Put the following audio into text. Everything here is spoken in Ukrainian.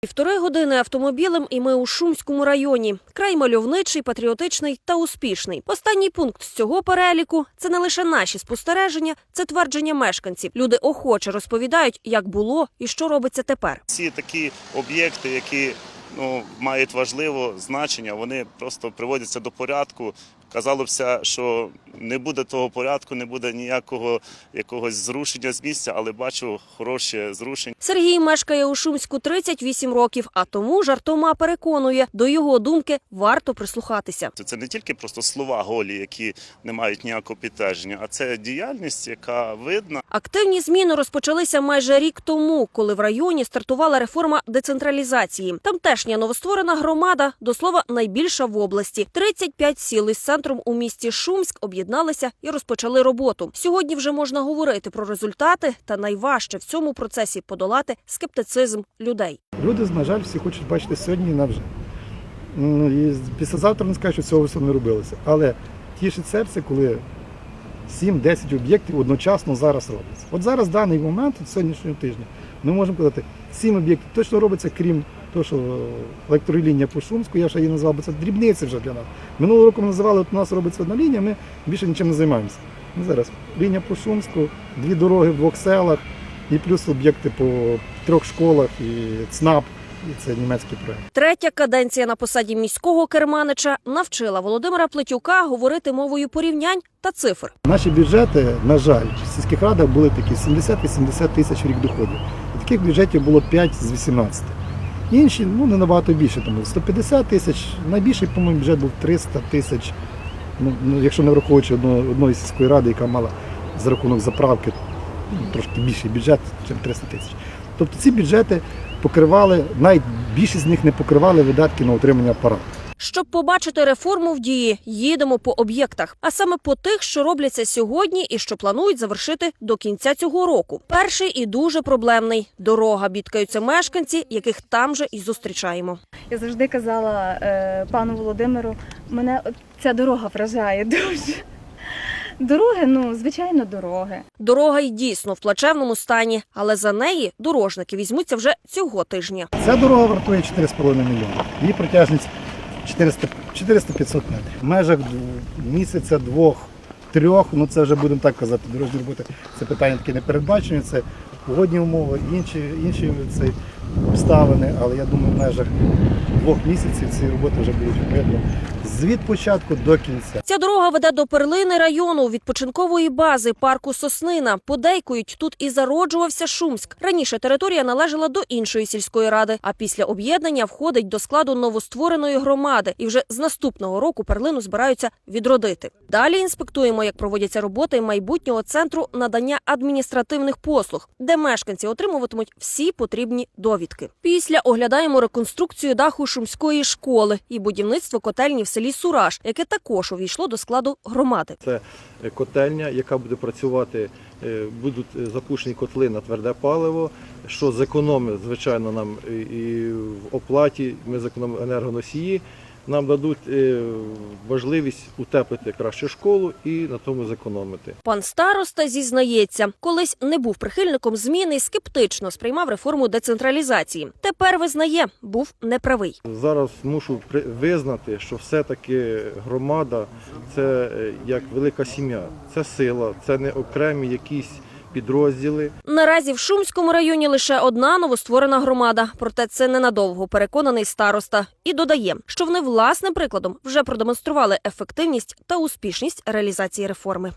Півтори години автомобілем, і ми у Шумському районі. Край мальовничий, патріотичний та успішний. Останній пункт з цього переліку це не лише наші спостереження, це твердження мешканців. Люди охоче розповідають, як було і що робиться тепер. Ці такі об'єкти, які ну, мають важливе значення, вони просто приводяться до порядку. Казалося, що не буде того порядку, не буде ніякого якогось зрушення з місця, але бачу хороше зрушення. Сергій мешкає у Шумську 38 років, а тому жартома переконує, до його думки варто прислухатися. Це не тільки просто слова голі, які не мають ніякого підтвердження, а це діяльність, яка видна. Активні зміни розпочалися майже рік тому, коли в районі стартувала реформа децентралізації. Тамтешня новостворена громада, до слова, найбільша в області. 35 сіл із центром у місті Шумськ об'єдналися і розпочали роботу. Сьогодні вже можна говорити про результати, та найважче в цьому процесі подолати скептицизм людей. Люди, на жаль, всі хочуть бачити сьогодні і навже. Ну, І післязавтра не скажуть, що цього все не робилося. Але тішить серце, коли 7-10 об'єктів одночасно зараз робиться. От зараз, в даний момент, сьогоднішнього тижня, ми можемо казати, 7 об'єктів точно робиться, крім того, що електролінія по Шумську, я ще її назвав, бо це дрібниці вже для нас. Минулого року ми називали, от у нас робиться одна лінія, ми більше нічим не займаємося. Ну, зараз лінія по Шумську, дві дороги в двох селах, і плюс об'єкти по трьох школах, і ЦНАП, і це німецький проект. Третя каденція на посаді міського керманича навчила Володимира Плетюка говорити мовою порівнянь та цифр. Наші бюджети, на жаль, в сільських радах були такі 70-80 тисяч в рік доходів. І таких бюджетів було 5 з 18. Інші, ну не набагато більше, тому 150 тисяч, найбільший, по-моєму, бюджет був 300 тисяч. Ну, ну, якщо не враховуючи одної сільської ради, яка мала за рахунок заправки ну, трошки більший бюджет, ніж 300 тисяч. Тобто ці бюджети покривали, навіть більшість з них не покривали видатки на утримання апарату. Щоб побачити реформу в дії, їдемо по об'єктах, а саме по тих, що робляться сьогодні і що планують завершити до кінця цього року. Перший і дуже проблемний дорога. Бідкаються мешканці, яких там же і зустрічаємо. Я завжди казала е, пану Володимиру, мене ця дорога вражає дуже. Дороги, ну, звичайно, дороги. Дорога й дійсно в плачевному стані, але за неї дорожники візьмуться вже цього тижня. Ця дорога вартує 4,5 мільйони. Її протяжність 400 400-500 метрів. В межах місяця, двох, трьох, ну це вже будемо так казати, дорожні роботи. Це питання таке не передбачені, це погодні умови, інші, інші це обставини, але я думаю, в межах двох місяців ці роботи вже будуть видно від початку до кінця. Ця дорога веде до перлини району відпочинкової бази парку Соснина. Подейкують тут і зароджувався Шумськ. Раніше територія належала до іншої сільської ради, а після об'єднання входить до складу новоствореної громади. І вже з наступного року перлину збираються відродити. Далі інспектуємо, як проводяться роботи майбутнього центру надання адміністративних послуг, де мешканці отримуватимуть всі потрібні довідки. Після оглядаємо реконструкцію даху шумської школи і будівництво котельні в селі Сураж, яке також увійшло до складу громади. Це е, котельня, яка буде працювати, е, будуть е, запущені котли на тверде паливо, що зекономить, звичайно, нам і в оплаті, ми зекономимо енергоносії, нам дадуть е, можливість утеплити краще школу і на тому зекономити. Пан староста зізнається, колись не був прихильником зміни і скептично сприймав реформу децентралізації. Тепер визнає, був неправий. Зараз мушу визнати, що все-таки громада це е, як велика сім'я, це сила, це не окремі якісь підрозділи. Наразі в Шумському районі лише одна новостворена громада. Проте це ненадовго переконаний староста. І додає, що вони власним прикладом вже продемонстрували ефективність та успішність реалізації реформи.